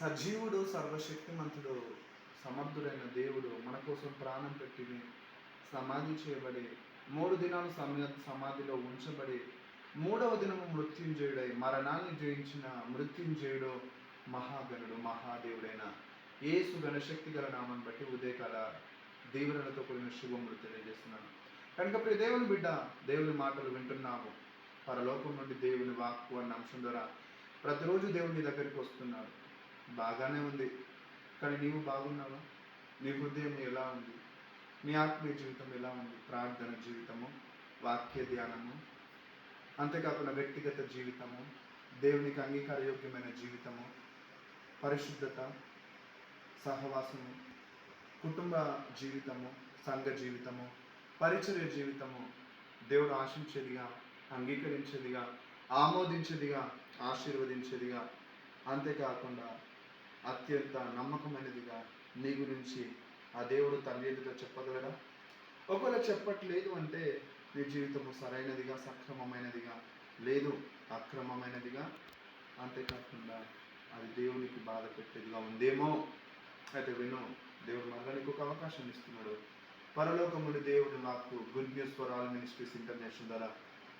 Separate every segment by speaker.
Speaker 1: సజీవుడు సర్వశక్తిమంతుడు సమర్థుడైన దేవుడు మన కోసం ప్రాణం పెట్టిని సమాధి చేయబడి మూడు దినాలు సమయ సమాధిలో ఉంచబడి మూడవ దినము మృత్యుంజయుడై మరణాన్ని జయించిన మృత్యుంజయుడు మహాగణుడు మహాదేవుడైన ఏసు గణశక్తి గల నామని బట్టి ఉదయకాల దీవెనలతో కూడిన శుభములు తెలియజేస్తున్నాను. కనుక ప్రియ దేవుని బిడ్డ దేవుని మాటలు వింటున్నాము. పరలోకం నుండి దేవుని వాక్కు అన్న అంశం ద్వారా ప్రతిరోజు దేవుని దగ్గరికి వస్తున్నాడు. బాగానే ఉంది. కానీ నీవు బాగున్నావా? నీ హృదయం ఎలా ఉంది? నీ ఆత్మీయ జీవితం ఎలా ఉంది? ప్రార్థన జీవితము వాక్య ధ్యానము అంతేకాకుండా వ్యక్తిగత జీవితము దేవునికి అంగీకారయోగ్యమైన జీవితము పరిశుద్ధత సహవాసము కుటుంబ జీవితము సంఘ జీవితము పరిచర్య జీవితము దేవుడు ఆశించేదిగా అంగీకరించేదిగా ఆమోదించేదిగా ఆశీర్వదించేదిగా అంతేకాకుండా అత్యంత నమ్మకమైనదిగా నీ గురించి ఆ దేవుడు తండ్రి ఎదుట చెప్పగలరా ఒకవేళ చెప్పట్లేదు అంటే నీ జీవితము సరైనదిగా సక్రమమైనదిగా లేదు అక్రమమైనదిగా? అంతేకాకుండా అది దేవునికి బాధ పెట్టేదిగా ఉందేమో? అయితే విను దేవుడు మరలా నీకు ఒక అవకాశం ఇస్తున్నాడు. పరలోకముని దేవుడు నాకు good news for all ministries international ద్వారా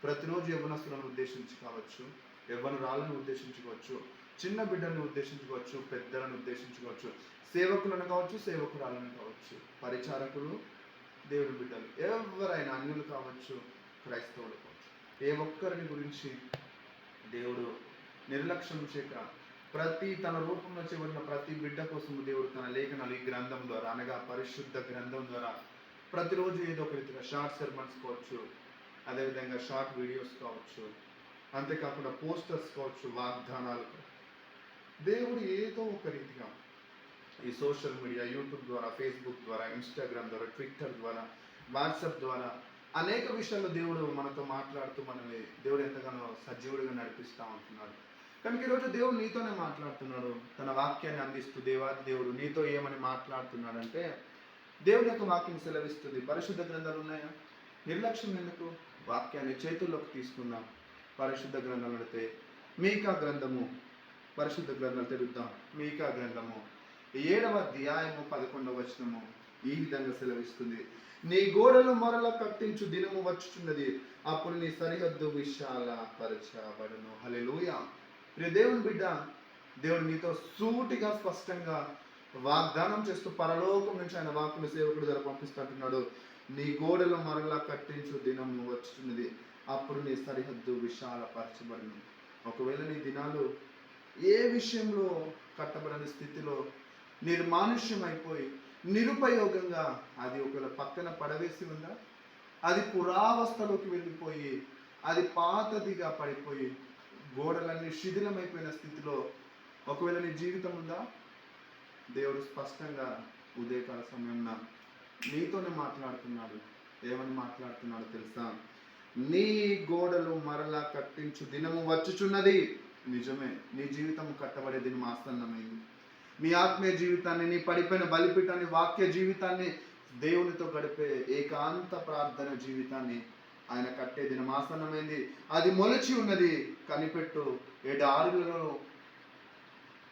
Speaker 1: ప్రతిరోజు యవనస్తులను ఉద్దేశించి కావచ్చు యవ్వనురాలను ఉద్దేశించుకోవచ్చు చిన్న బిడ్డలను ఉద్దేశించుకోవచ్చు పెద్దలను ఉద్దేశించుకోవచ్చు సేవకులను కావచ్చు సేవకురాలను కావచ్చు పరిచారకులు దేవుని బిడ్డలు ఎవరైనా అన్యులు కావచ్చు క్రైస్తవులు కావచ్చు ఏ ఒక్కరిని గురించి దేవుడు నిర్లక్ష్యం చేయక ప్రతి తన రూపంలో చేయబడిన ప్రతి బిడ్డ కోసం దేవుడు తన లేఖనాలు ఈ గ్రంథం ద్వారా అనగా పరిశుద్ధ గ్రంథం ద్వారా ప్రతిరోజు ఏదో ఒక రీతిగా షార్ట్ సెర్మన్స్ కావచ్చు అదేవిధంగా షార్ట్ వీడియోస్ కావచ్చు అంతేకాకుండా పోస్టర్స్ కావచ్చు వాగ్దానాలు కావచ్చు. దేవుడు ఏదో ఒక రీతిగా ఈ సోషల్ మీడియా యూట్యూబ్ ద్వారా ఫేస్బుక్ ద్వారా ఇన్స్టాగ్రామ్ ద్వారా ట్విట్టర్ ద్వారా వాట్సాప్ ద్వారా అనేక విషయాల్లో దేవుడు మనతో మాట్లాడుతూ మనల్ని దేవుడు ఎంతగానో సజీవుడిగా నడిపిస్తూ ఉంటున్నాడు. కనుక ఈరోజు దేవుడు నీతోనే మాట్లాడుతున్నాడు. తన వాక్యాన్ని అందిస్తూ దేవాది దేవుడు నీతో ఏమని మాట్లాడుతున్నాడంటే దేవుని యొక్క వాక్యం సెలవిస్తుంది. పరిశుద్ధ గ్రంథాలు ఉన్నాయా? నిర్లక్ష్యం ఎందుకు? వాక్యాన్ని చేతుల్లోకి తీసుకుందాం. పరిశుద్ధ గ్రంథాలు అడితే మీకా గ్రంథము పరిశుద్ధ గ్రంథాలు తెరుద్దాం మీకా గ్రంథము. ఏడవ అధ్యాయము పదకొండవ వచనము. ఈ విధంగా సెలవిస్తుంది. నీ గోడలు మరల కట్టించు దినము వచ్చుచున్నది. అప్పుడు నీ సరిహద్దు విశాల పరిచబడను హలే లూయ ప్రియ దేవుని బిడ్డ దేవుడు నీతో సూటిగా స్పష్టంగా వాగ్దానం చేస్తూ పరలోకం నుంచి ఆయన వాక్కులు సేవకుడు ద్వారా పంపిస్తుంటున్నాడు. నీ గోడలు మరలా కట్టించు దినము వచ్చుచున్నది. అప్పుడు నీ సరిహద్దు విశాలపరచబడును. ఒకవేళ నీ దినాలు ఏ విషయంలో కట్టబడని స్థితిలో నిర్మానుష్యమైపోయి నిరుపయోగంగా అది ఒకవేళ పక్కన పడవేసి ఉందా? అది పురావస్థలోకి వెళ్ళిపోయి అది పాతదిగా పడిపోయి గోడలన్నీ శిథిలమైపోయిన స్థితిలో ఒకవేళ నీ జీవితం ఉందా? దేవుడు స్పష్టంగా ఉదయకాల సమయంలో నీతోనే మాట్లాడుతున్నాడు. ఏమని మాట్లాడుతున్నాడు తెలుసా? నీ గోడలు మరలా కట్టించు దినము వచ్చుచున్నది. నిజమే. నీ జీవితం కట్టబడే దినం ఆసన్నమైంది. నీ ఆత్మీయ జీవితాన్ని నీ పడిపోయిన బలిపీఠాన్ని వాక్య జీవితాన్ని దేవునితో గడిపే ఏకాంత ప్రార్థన జీవితాన్ని ఆయన కట్టే దినం ఆసన్నమైంది. అది మొలచి ఉన్నది కనిపెట్టు. ఎడారులలో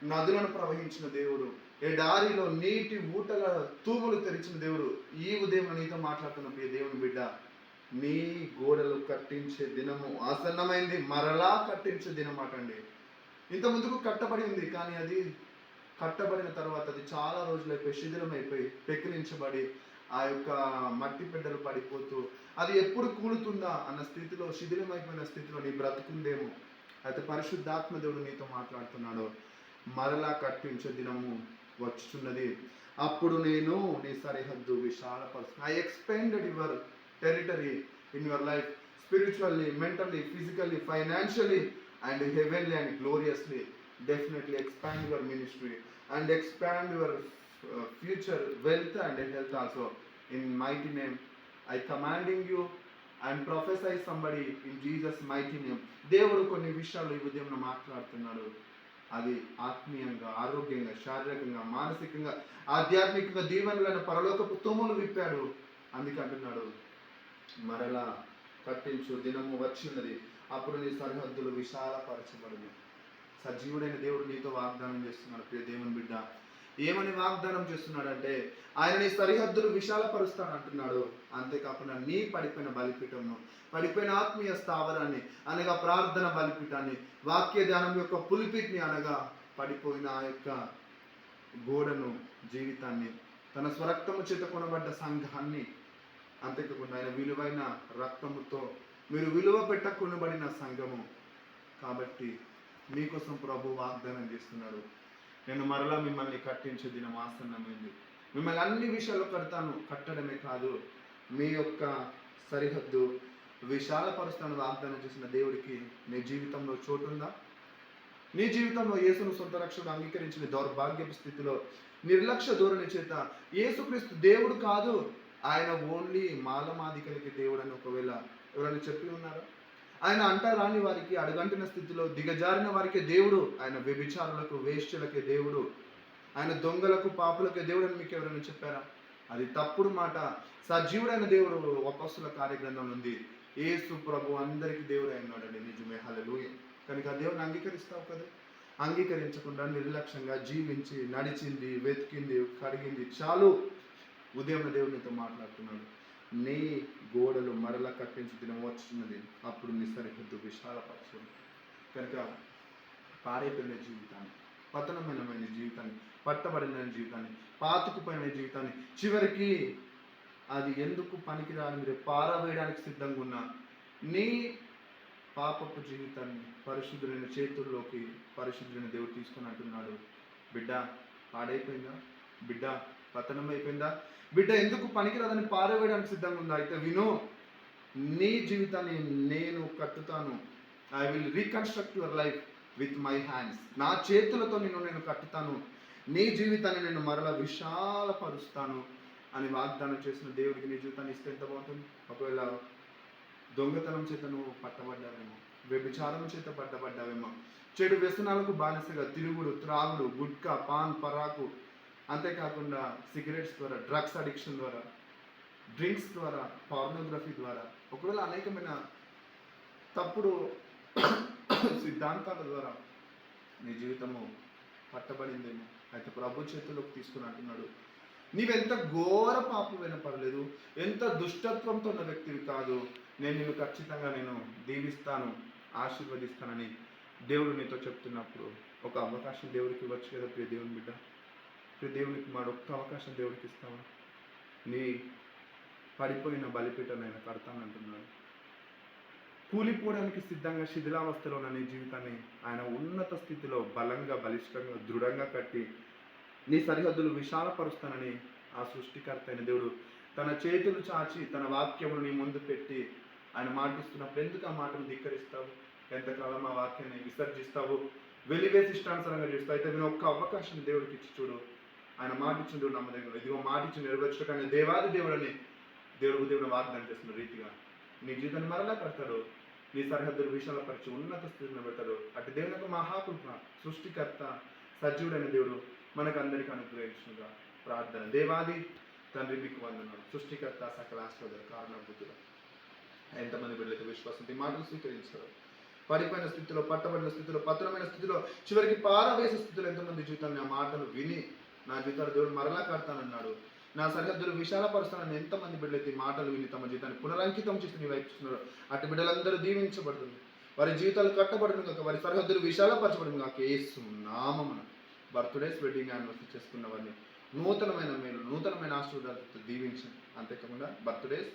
Speaker 1: నదులను ప్రవహించిన దేవుడు. ఎడారిలో నీటి ఊటల తూములు తెరిచిన దేవుడు. ఈ ఉదయం నీతో మాట్లాడుతున్న ప్రియ దేవుని బిడ్డ. మీ గోడలు కట్టించే దినము ఆసన్నమైంది మరలా కట్టించే దినం అటండి. ఇంత ముందుకు కట్టబడి ఉంది కానీ అది కట్టబడిన తర్వాత అది చాలా రోజులైపోయి శిథిలమైపోయి పెకిలించబడి ఆ యొక్క మట్టి పెడ్డలు పడిపోతూ అది ఎప్పుడు కూలుతుందా అన్న స్థితిలో శిథిలమైపోయిన స్థితిలో నీ బ్రతుకుందేమో. అయితే పరిశుద్ధాత్మ దేవుడు నీతో మాట్లాడుతున్నాడు మరలా కట్టించే దినము వచ్చుచున్నది. అప్పుడు నేను నీ సరిహద్దు విశాలపరుచు I expanded your territory in your life spiritually mentally physically financially and heavenly and gloriously definitely expand your ministry and expand your future wealth and health also in mighty name I commanding you and prophesy somebody in Jesus mighty name దేవుడు కొన్ని విషయాలు ఈ ఉదయం మాట్లాడుతున్నాడు. అది ఆత్మీయంగా ఆరోగ్యంగా శారీరకంగా మానసికంగా ఆధ్యాత్మికంగా దీవెనలను పరలోకపు తోములు విప్పాడు. అందుకంటున్నాడు మరలా కట్టించు దినము వచ్చినది అప్పుడు నీ సరిహద్దులు విశాలపరచబడును. సజీవుడైన దేవుడు నీతో వాగ్దానం చేస్తున్నాడు. ప్రియ దేవుని బిడ్డ ఏమని వాగ్దానం చేస్తున్నాడంటే ఆయన నీ సరిహద్దులు విశాలపరుస్తాను అంటున్నాడు అంతేకాకుండా నీ పడిపోయిన బలిపీఠంను పడిపోయిన ఆత్మీయ స్థావరాన్ని అనగా ప్రార్థన బలిపీఠాన్ని వాక్య ధ్యానం యొక్క పులిపిట్ని అనగా పడిపోయిన ఆ యొక్క గోడను జీవితాన్ని తన స్వరక్తము చేత కొనబడ్డ సంఘాన్ని అంతేకాకుండా ఆయన విలువైన రక్తముతో మీరు విలువ పెట్టకొనబడిన సంఘము. కాబట్టి మీకోసం ప్రభు వాగ్దానం చేస్తున్నాడు నేను మరలా మిమ్మల్ని కట్టించే దినం ఆసన్నమైంది. మిమ్మల్ని అన్ని విషయాలు కడతాను. కట్టడమే కాదు మీ యొక్క సరిహద్దు విశాలపరుస్తాను వాగ్దానం చేసిన దేవుడికి నీ జీవితంలో చోటు ఉందా నీ జీవితంలో యేసును సొంత రక్షణ అంగీకరించిన దౌర్భాగ్యపు స్థితిలో నిర్లక్ష్య ధోరణి చేత యేసుక్రీస్తు దేవుడు కాదు. ఆయన ఓన్లీ మాలమాదికలకి దేవుడు అని ఒకవేళ ఎవరైనా చెప్పి ఉన్నారా? ఆయన అంటరాని వారికి అడుగంటిన స్థితిలో దిగజారిన వారికి దేవుడు ఆయన వ్యభిచారులకు వేశ్యలకే దేవుడు ఆయన దొంగలకు పాపులకే దేవుడు అని మీకు ఎవరైనా చెప్పారా? అది తప్పుడు మాట. సజీవుడైన దేవుడు వపస్సుల కార్యగ్రంథం ఉంది. ఏసు ప్రభు అందరికీ దేవుడు అయినాడండి నిజమే. హల్లెలూయా. కనుక ఆ దేవుని అంగీకరిస్తావు కదా? అంగీకరించకుండా నిర్లక్ష్యంగా జీవించి నడిచింది వెతికింది కడిగింది చాలు. ఉదయం దేవునితో మాట్లాడుతున్నాడు. నీ గోడలు మరల కట్టించి దినం వచ్చున్నది అప్పుడు నీ సరిహద్దు విశాలపరచు కనుక పారైపోయిన జీవితాన్ని పతనమైన జీవితాన్ని పట్టబడిన జీవితాన్ని పాతుకుపోయిన జీవితాన్ని చివరికి అది ఎందుకు పనికిరాని మీరు పారవేయడానికి సిద్ధంగా ఉన్న నీ పాపపు జీవితాన్ని పరిశుద్ధులైన చేతుల్లోకి పరిశుద్ధులైన దేవుడు తీసుకుని అంటున్నాడు. బిడ్డ పాడైపోయిందా? బిడ్డ పతనం అయిపోయిందా బిడ్డ ఎందుకు పనికిరాదని పారవేయడానికి సిద్ధంగా ఉందా? అయితే విను నీ జీవితాన్ని నేను కట్టుతాను. I will reconstruct your life with my hands నా చేతులతో నేను నేను కట్టుతాను. నీ జీవితాన్ని నేను మరలా విశాలపరుస్తాను అని వాగ్దానం చేసిన దేవుడికి నీ జీవితాన్ని ఇస్తే ఎంత బాగుంటుంది? ఒకవేళ దొంగతనం చేత నువ్వు పట్టబడ్డావేమో వ్యభిచారం చేత పట్టబడ్డావేమో చెడు వ్యసనాలకు బానిసగా తిరుగుడు త్రాగుడు గుట్కా పాన్ పరాకు అంతేకాకుండా సిగరెట్స్ ద్వారా డ్రగ్స్ అడిక్షన్ ద్వారా డ్రింక్స్ ద్వారా పార్నోగ్రఫీ ద్వారా ఒకవేళ అనేకమైన తప్పుడు సిద్ధాంతాల ద్వారా నీ జీవితము పట్టబడిందేమో. అయితే ప్రభు చేతిలోకి తీసుకుని అంటున్నాడు నీవెంత ఘోర పాపం వినపడలేదు ఎంత దుష్టత్వంతో ఉన్న వ్యక్తివి కాదు. నేను నిన్ను ఖచ్చితంగా నేను దీవిస్తాను ఆశీర్వదిస్తానని దేవుడు నీతో చెప్తున్నప్పుడు ఒక అవకాశం దేవుడికి ఇవ్వచ్చు కదా ప్రియ దేవుని బిడ్డ? దేవునికి మాడు ఒక్క అవకాశం దేవుడికి ఇస్తావా నీ పడిపోయిన బలిపీఠం నేను కడతానంటున్నాడు. కూలిపోవడానికి సిద్ధంగా శిథిలావస్థలో ఉన్న నీ జీవితాన్ని ఆయన ఉన్నత స్థితిలో బలంగా బలిష్టంగా దృఢంగా కట్టి నీ సరిహద్దులు విశాలపరుస్తానని ఆ సృష్టికర్త అయిన దేవుడు తన చేతులు చాచి తన వాక్యమును నీ ముందు పెట్టి ఆయన మాటిస్తున్నప్పుడు ఎందుకు ఆ మాటను ధిక్కరిస్తావు? ఎంతకాలం ఆ వాక్యాన్ని విసర్జిస్తావు? వెలివేసి ఇష్టానుసారంగా చేస్తావు? అయితే నేను ఒక్క అవకాశం దేవుడికి ఇచ్చి చూడు. ఆయన మాటిచ్చిండు నమ్మదగిన ఇదిగో మాటిచ్చి కానీ దేవాది దేవుడని దేవుడు దేవుడు వాగ్దానం చేస్తున్న రీతిగా నీ జీవితాన్ని మరలా కడతాడు నీ సరిహద్దులు విషయాలపరిచి ఉన్నత స్థితిని పెడతాడు అటు దేవుని యొక్క మహాకృప సృష్టికర్త సజీవుడైన దేవుడు మనకు అందరికీ అనుగ్రహించుగా ప్రార్థన. దేవాది తండ్రి మీకు వందనాలు. సృష్టికర్త సకల ఆశ్రద కారణభూతులు. ఎంతమంది బిడ్డలకు విశ్వాసం ఈ మాటలు స్వీకరించారు. పడిపోయిన స్థితిలో పట్టబడిన స్థితిలో పత్రమైన స్థితిలో చివరికి పారవేసే స్థితిలో ఎంతమంది జీవితాన్ని ఆ మాటలు విని నా జీవితాలు దేవుడు మరలా కడతానన్నాడు నా సరిహద్దులు విశాలపరుస్తానని ఎంతమంది బిడ్డలైతే ఈ మాటలు విని తమ జీవితాన్ని పునరంకితం చేసి నీ వైపు చూస్తున్నారు అటు బిడ్డలందరూ దీవించబడుతుంది వారి జీవితాలు కట్టబడును కాక వారి సరిహద్దులు విశాలపరచబడును కాక ఏసు నామమున బర్త్డేస్ వెడ్డింగ్ యానివర్సరీ చేసుకున్న వారిని నూతనమైన మేలు నూతనమైన ఆశీర్వాదాలతో దీవించండి. అంతేకాకుండా బర్త్డేస్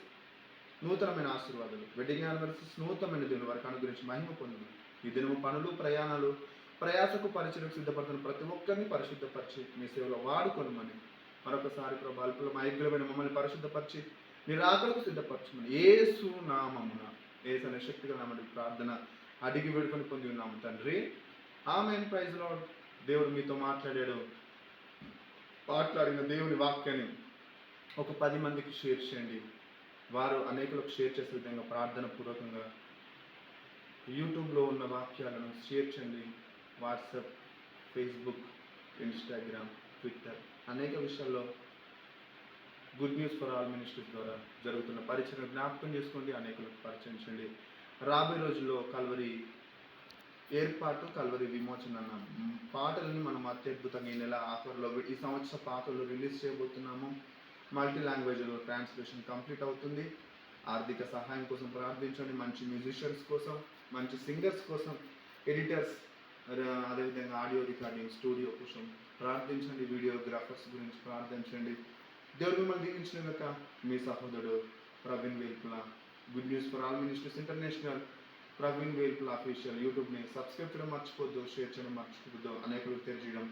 Speaker 1: నూతనమైన ఆశీర్వాదాలు వెడ్డింగ్ యానివర్సరీస్ నూతనమైన దేవుని వారికి గురించి మహిమ పొందింది ఈ దినము పనులు ప్రయాణాలు ప్రయాసకు పరిచయకు సిద్ధపడుతున్న ప్రతి ఒక్కరిని పరిశుద్ధపరిచి మీ సేవలో వాడుకొనమని. మరొకసారి ప్రభు అల్పుల మైగ్రమైన మమ్మల్ని పరిశుద్ధపరిచి మీ రాకలకు సిద్ధపరచమని. ఏసు నామమున ఏసు అనే శక్తిగా నామని ప్రార్థన అడిగి వేడుకొని పొంది ఉన్నాము తండ్రి. ఆమె ప్రైజ్లో దేవుడు మీతో మాట్లాడాడు. మాట్లాడిన దేవుని వాక్యాన్ని ఒక పది మందికి షేర్ చేయండి. వారు అనేకులకు షేర్ చేసే విధంగా ప్రార్థన పూర్వకంగా యూట్యూబ్లో ఉన్న వాక్యాలను షేర్ చేయండి. వాట్సాప్ ఫేస్బుక్ ఇన్స్టాగ్రామ్ ట్విట్టర్ అనేక విషయాల్లో good news for all ministries ద్వారా జరుగుతున్న పరిచయం జ్ఞాపకం చేసుకోండి అనేకులకు పరిచయించండి రాబోయే రోజుల్లో కల్వరి ఏర్పాటు కల్వరి విమోచన అన్న పాటలని మనం అత్యద్భుతంగా ఈ నెల ఆఫర్లో ఈ సంవత్సర పాటలు రిలీజ్ చేయబోతున్నాము. మల్టీ లాంగ్వేజ్లో ట్రాన్స్లేషన్ కంప్లీట్ అవుతుంది. ఆర్థిక సహాయం కోసం ప్రార్థించండి. మంచి మ్యూజిషియన్స్ కోసం మంచి సింగర్స్ కోసం ఎడిటర్స్ అదేవిధంగా ఆడియో రికార్డింగ్ స్టూడియో కోసం ప్రార్థించండి వీడియోగ్రాఫర్స్ గురించి ప్రార్థించండి. దేవుడు మిమ్మల్ని దీవించిన గత మీ సహోదరుడు Praveen Velpula. Good news for all ministers international Praveen Velpula official యూట్యూబ్ని subscribe చేయడం మర్చిపోద్దు షేర్ చేయడం మర్చిపోద్దు అనేకులకు తెలియజేయడం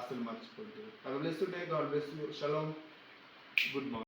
Speaker 1: అసలు మర్చిపోద్దు అవి bless day God bless you shalom good morning